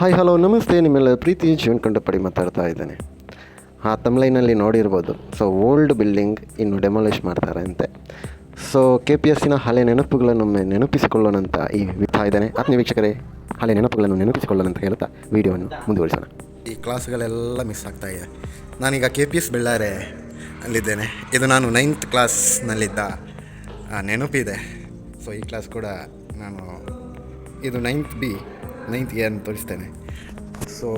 Hi hello ನಮಸ್ತೆ. ನಿಮ್ಮೆಲ್ಲ ಪ್ರೀತಿ, ಜೀವನ್ ಕಂಡಪಡಿ ಮಾತಾಡ್ತಾ ಇದ್ದೇನೆ. ಆ ತಮ್ಲೈನಲ್ಲಿ ನೋಡಿರ್ಬೋದು. ಸೊ ಓಲ್ಡ್ ಬಿಲ್ಡಿಂಗ್ ಇನ್ನು ಡೆಮಾಲಿಷ್ ಮಾಡ್ತಾರೆ ಅಂತೆ. ಸೊ ಕೆ ಪಿ ಎಸ್ಸಿನ ಹಳೆ ನೆನಪುಗಳನ್ನೊಮ್ಮೆ ನೆನಪಿಸಿಕೊಳ್ಳೋಣ ಅಂತ ಈ ವಿಧ ಇದ್ದಾನೆ. ಆತ್ಮೀಯ ವೀಕ್ಷಕರೇ, ಹಳೆ ನೆನಪುಗಳನ್ನು ನೆನಪಿಸಿಕೊಳ್ಳೋಣ ಅಂತ ಹೇಳ್ತಾ ವಿಡಿಯೋವನ್ನು ಮುಂದುವರಿಸೋಣ. ಈ ಕ್ಲಾಸ್ಗಳೆಲ್ಲ ಮಿಸ್ ಆಗ್ತಾ ಇದೆ. ನಾನೀಗ ಕೆ ಪಿ ಎಸ್ ಬೆಳ್ಳಾರೆ ಅಲ್ಲಿದ್ದೇನೆ. ಇದು ನಾನು ನೈನ್ತ್ ಕ್ಲಾಸ್ನಲ್ಲಿದ್ದ ನೆನಪಿದೆ. ಸೊ ಈ ಕ್ಲಾಸ್ ಕೂಡ ನಾನು, ಇದು ನೈನ್ತ್ ಬಿ ನೈನ್ತ್ ಎ ಅಂತ ತೋರಿಸ್ತೇನೆ ಸೊ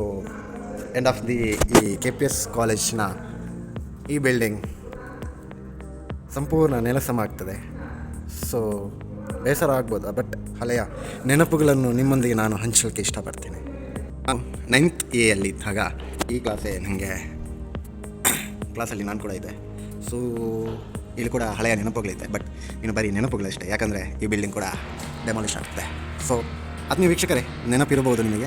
ಎಂಡ್ ಆಫ್ ದಿ ಈ ಕೆ ಪಿ ಎಸ್ ಕಾಲೇಜ್ನ ಈ ಬಿಲ್ಡಿಂಗ್ ಸಂಪೂರ್ಣ ನೆಲಸಮ ಆಗ್ತದೆ ಸೊ ಬೇಸರ ಆಗ್ಬೋದು ಬಟ್ ಹಳೆಯ ನೆನಪುಗಳನ್ನು ನಿಮ್ಮೊಂದಿಗೆ ನಾನು ಹಂಚಲಿಕ್ಕೆ ಇಷ್ಟಪಡ್ತೀನಿ. ನಾನು ನೈನ್ತ್ ಎ ಅಲ್ಲಿ ಇದ್ದಾಗ ಈ ಕ್ಲಾಸೇ ನನಗೆ ಕ್ಲಾಸಲ್ಲಿ ನಾನು ಕೂಡ ಇದ್ದೆ ಸೊ ಇಲ್ಲಿ ಕೂಡ ಹಳೆಯ ನೆನಪುಗಳಿದೆ ಬಟ್ ಇನ್ನು ಬರೀ ನೆನಪುಗಳಷ್ಟೇ. ಯಾಕಂದರೆ ಈ ಬಿಲ್ಡಿಂಗ್ ಕೂಡ ಡೆಮಾಲಿಷ್ ಆಗ್ತದೆ. ಸೊ ಆತ್ಮೀಯ ವೀಕ್ಷಕರೇ, ನೆನಪಿರಬಹುದು ನಿಮಗೆ.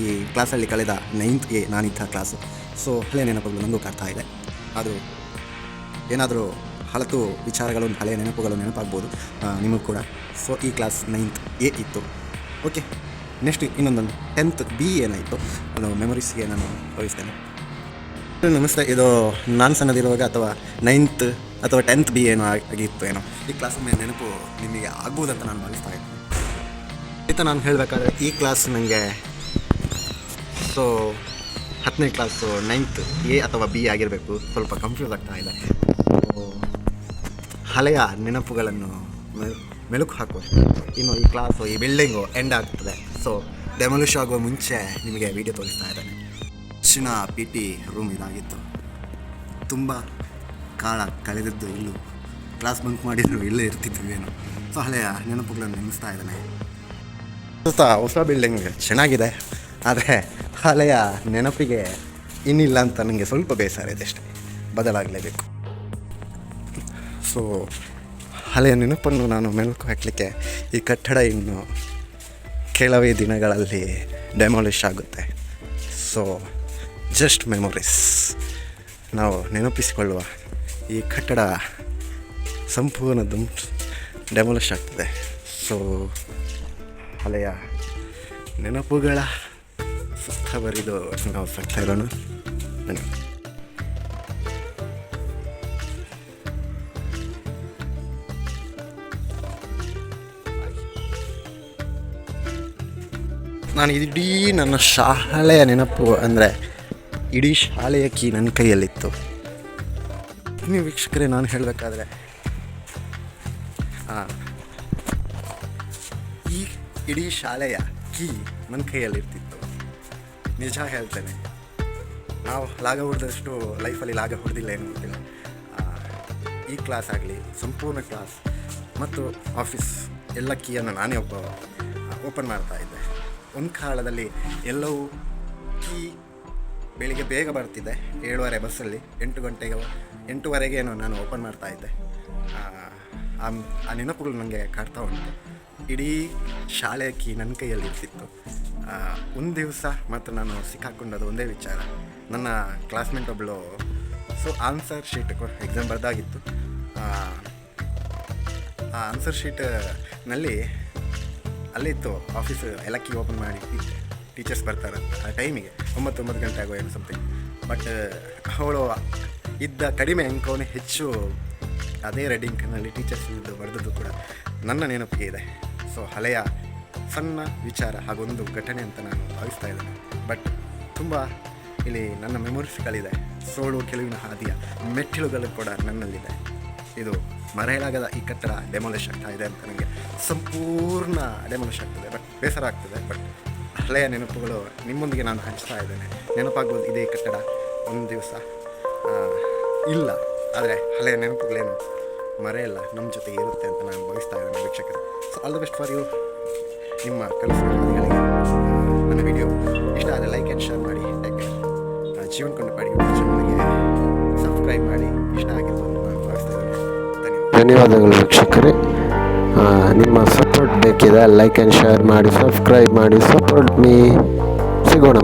ಈ ಕ್ಲಾಸಲ್ಲಿ ಕಳೆದ ನೈನ್ತ್ ಎ ನಾನಿದ್ದ ಕ್ಲಾಸು ಸೊ ಹಳೆಯ ನೆನಪುಗಳು ನನಗೂ ಕಾಡ್ತಾ ಇದೆ. ಆದರೂ ಏನಾದರೂ ಹಳತು ವಿಚಾರಗಳು ಹಳೆಯ ನೆನಪುಗಳು ನೆನಪಾಗ್ಬೋದು ನಿಮಗೂ ಕೂಡ. ಸೊ ಈ ಕ್ಲಾಸ್ ನೈನ್ತ್ ಎ ಇತ್ತು. ಓಕೆ ನೆಕ್ಸ್ಟ್ ಇನ್ನೊಂದೊಂದು ಟೆಂತ್ ಬಿ ಏನಾಯಿತು? ಅದು ಮೆಮೊರೀಸ್ಗೆ ನಾನು ಕಳಿಸ್ತೇನೆ. ನಮಸ್ತೆ. ಇದು ನಾನು ಸಣ್ಣದಿರುವಾಗ ಅಥವಾ ನೈನ್ತ್ ಅಥವಾ ಟೆಂತ್ ಬಿ ಏನೋ ಆಗಿತ್ತು ಏನೋ ಈ ಕ್ಲಾಸ್ ಮೇಲೆ ನೆನಪು ನಿಮಗೆ ಆಗ್ಬೋದಂತ ನಾನು ಭಾವಿಸ್ತಾ ಇದ್ದೀನಿ ಆಯಿತಾ ನಾನು ಹೇಳಬೇಕಾದ್ರೆ ಈ ಕ್ಲಾಸ್ ನನಗೆ ಸೊ ಹತ್ತನೇ ಕ್ಲಾಸು ನೈನ್ತ್ ಎ ಅಥವಾ ಬಿ ಆಗಿರಬೇಕು. ಸ್ವಲ್ಪ ಕನ್ಫ್ಯೂಸ್ ಆಗ್ತಾ ಇದೆ. ಹಳೆಯ ನೆನಪುಗಳನ್ನು ಮೆಲುಕು ಹಾಕುವ ಇನ್ನು ಈ ಕ್ಲಾಸು ಈ ಬಿಲ್ಡಿಂಗು ಎಂಡ್ ಆಗ್ತದೆ. ಸೊ ಡೆಮೊಲಿಷ್ ಆಗುವ ಮುಂಚೆ ನಿಮಗೆ ವಿಡಿಯೋ ತೋರಿಸ್ತಾ ಇದ್ದಾನೆ. ಹೆಚ್ಚಿನ ಪಿ ಟಿ ರೂಮ್ ಇದಾಗಿತ್ತು. ತುಂಬ ಕಾಲ ಕಳೆದಿದ್ದು ಇಲ್ಲೂ. ಕ್ಲಾಸ್ ಬಂಕ್ ಮಾಡಿದ್ರು ಇಲ್ಲೇ ಇರ್ತಿದ್ವಿ ಏನು. ಸೊ ಹಳೆಯ ನೆನಪುಗಳನ್ನು ನೆನೆಸ್ತಾ ಇದ್ದಾನೆ. ಸುತ್ತ ಹೊಸ ಬಿಲ್ಡಿಂಗ್ ಚೆನ್ನಾಗಿದೆ, ಆದರೆ ಹಳೆಯ ನೆನಪಿಗೆ ಇನ್ನಿಲ್ಲ ಅಂತ ನನಗೆ ಸ್ವಲ್ಪ ಬೇಸರ ಇದೆ ಅಷ್ಟೇ. ಬದಲಾಗಲೇಬೇಕು. ಸೊ ಹಳೆಯ ನೆನಪನ್ನು ನಾನು ಮೆಲುಕು ಹಾಕಲಿಕ್ಕೆ ಈ ಕಟ್ಟಡ ಇನ್ನು ಕೆಲವೇ ದಿನಗಳಲ್ಲಿ ಡೆಮಾಲಿಷ್ ಆಗುತ್ತೆ. ಸೊ ಜಸ್ಟ್ ಮೆಮೊರೀಸ್ ನಾವು ನೆನಪಿಸಿಕೊಳ್ಳುವ ಈ ಕಟ್ಟಡ ಸಂಪೂರ್ಣ ಡೆಮಾಲಿಷ್ ಆಗ್ತದೆ. ಸೊ ಹಳೆಯ ನೆನಪುಗಳ ಸುತ್ತ ಬರಿದು ನಾವು ಸಾಕ್ತಾ ಇರೋಣ. ನಾನು ಇಡೀ ನನ್ನ ಶಾಲೆಯ ನೆನಪು ಅಂದರೆ ಇಡೀ ಶಾಲೆಯ ಕೀ ನನ್ನ ಕೈಯಲ್ಲಿತ್ತು. ನೀವು ವೀಕ್ಷಕರೇ, ನಾನು ಹೇಳಬೇಕಾದ್ರೆ ಈ ಇಡೀ ಶಾಲೆಯ ಕೀ ನನ್ನ ಕೈಯಲ್ಲಿರ್ತಿತ್ತು. ನಿಜ ಹೇಳ್ತೇನೆ. ನಾವು ಲಾಗ ಹೊಡೆದಷ್ಟು ಲೈಫಲ್ಲಿ ಲಾಗ ಹೊಡೆದಿಲ್ಲ ಏನು ಗೊತ್ತಿಲ್ಲ. ಈ ಕ್ಲಾಸ್ ಆಗಲಿ, ಸಂಪೂರ್ಣ ಕ್ಲಾಸ್ ಮತ್ತು ಆಫೀಸ್ ಎಲ್ಲ ಕೀಯನ್ನು ನಾನೇ ಒಬ್ಬ, ಓಪನ್ ಮಾಡ್ತಾ ಇದ್ದೆ. ಒಂದು ಕಾಲದಲ್ಲಿ ಎಲ್ಲವೂ ಕೀ ಬೆಳಿಗ್ಗೆ ಬೇಗ ಬರ್ತಿದ್ದೆ ಏಳುವರೆ ಬಸ್ಸಲ್ಲಿ, ಎಂಟು ಗಂಟೆಗೆ ಎಂಟುವರೆಗೆ ನಾನು ಓಪನ್ ಮಾಡ್ತಾ ಇದ್ದೆ. ಆ ನೆನಪುಗಳು ನನಗೆ ಕಾಡ್ತಾ ಉಂಟು. ಇಡೀ ಶಾಲೆಯ ಕೀ ನನ್ನ ಕೈಯಲ್ಲಿ ಇರ್ತಿತ್ತು. ಒಂದು ದಿವಸ ಮತ್ತು ನಾನು ಸಿಕ್ಕಾಕೊಂಡದ್ದು ಒಂದೇ ವಿಚಾರ. ನನ್ನ ಕ್ಲಾಸ್ಮೇಟ್ ಒಬ್ಬಳು ಸೊ ಆನ್ಸರ್ ಶೀಟ್ ಎಕ್ಸಾಮ್ ಬರೆದಾಗಿತ್ತು. ಆ, ಆನ್ಸರ್ ಶೀಟ್ನಲ್ಲಿ ಅಲ್ಲಿತ್ತು ಆಫೀಸ್ ಎಲ್ಲ ಕೀ ಓಪನ್ ಮಾಡಿ ಟೀಚರ್ಸ್ ಬರ್ತಾರೆ ಆ ಟೈಮಿಗೆ ಒಂಬತ್ತು ಒಂಬತ್ತು ಗಂಟೆ ಆಗೋ ಏನು ಸಮಥಿಂಗ್ ಬಟ್ ಅವಳು ಇದ್ದ ಕಡಿಮೆ ಅಂಕವನ್ನು ಹೆಚ್ಚು ಅದೇ ರೆಡಿಂಗ್ನಲ್ಲಿ ಟೀಚರ್ಸ್ ಇದ್ದು ಬರೆದದ್ದು ಕೂಡ ನನ್ನ ನೆನಪಿಗೆ ಇದೆ. ಸೊ ಹಳೆಯ ಸಣ್ಣ ವಿಚಾರ ಹಾಗೊಂದು ಘಟನೆ ಅಂತ ನಾನು ಭಾವಿಸ್ತಾ ಇದ್ದೇನೆ. ಬಟ್ ತುಂಬ ಇಲ್ಲಿ ನನ್ನ ಮೆಮೊರೀಸ್ಗಳಿದೆ ಸೋಳು ಕೆಲವಿನ ಹಾದಿಯ ಮೆಟ್ಟಿಲುಗಳು ಕೂಡ ನನ್ನಲ್ಲಿದೆ. ಇದು ಮರೆಯಲಾಗದ ಈ ಕಟ್ಟಡ ಡೆಮಾಲಿಷ್ ಆಗ್ತಾ ಇದೆ ಅಂತ ನನಗೆ ಸಂಪೂರ್ಣ ಡೆಮಾಲಿಷ್ ಆಗ್ತದೆ. ಬಟ್ ಬೇಸರ ಆಗ್ತದೆ. ಬಟ್ ಹಳೆಯ ನೆನಪುಗಳು ನಿಮ್ಮೊಂದಿಗೆ ನಾನು ಹಂಚ್ತಾ ಇದ್ದೇನೆ. ನೆನಪಾಗ್ಬೋದು ಇದೇ ಕಟ್ಟಡ ಒಂದು ದಿವಸ ಇಲ್ಲ. ಆದರೆ ಹಳೆಯ ನೆನಪುಗಳೇನು ಮರೆಯಲ್ಲ ನಮ್ಮ ಜೊತೆ ಇರುತ್ತೆ ಅಂತ ನಾನು ಭಾವಿಸ್ತಾ ಇದ್ದೇನೆ ವೀಕ್ಷಕರು. So all the best for you ನಿಮ್ಮ ಕನಸುಗಳಿಗೆ ನನ್ನ ವಿಡಿಯೋ ಇಷ್ಟ ಆದರೆ ಲೈಕ್ ಆ್ಯಂಡ್ ಶೇರ್ ಮಾಡಿ ಲೈಕ್ ಜೀವನ ಕೊಂಡು ಮಾಡಿ ಚಾನಲ್ಗೆ ಸಬ್ಸ್ಕ್ರೈಬ್ ಮಾಡಿ, ಇಷ್ಟ ಆಗಿರ್ಬೋದು ನಾನು ಭಾವಿಸ್ತಾ ಇದ್ದೇನೆ ಧನ್ಯವಾದ. ಧನ್ಯವಾದಗಳು ವೀಕ್ಷಕರೇ. ನಿಮ್ಮ ಸಪೋರ್ಟ್ ಬೇಕಿದೆ ಲೈಕ್ ಆ್ಯಂಡ್ ಶೇರ್ ಮಾಡಿ ಸಬ್ಸ್ಕ್ರೈಬ್ ಮಾಡಿ ಸಪೋರ್ಟ್ ಮೀ ಸಿಗೋಣ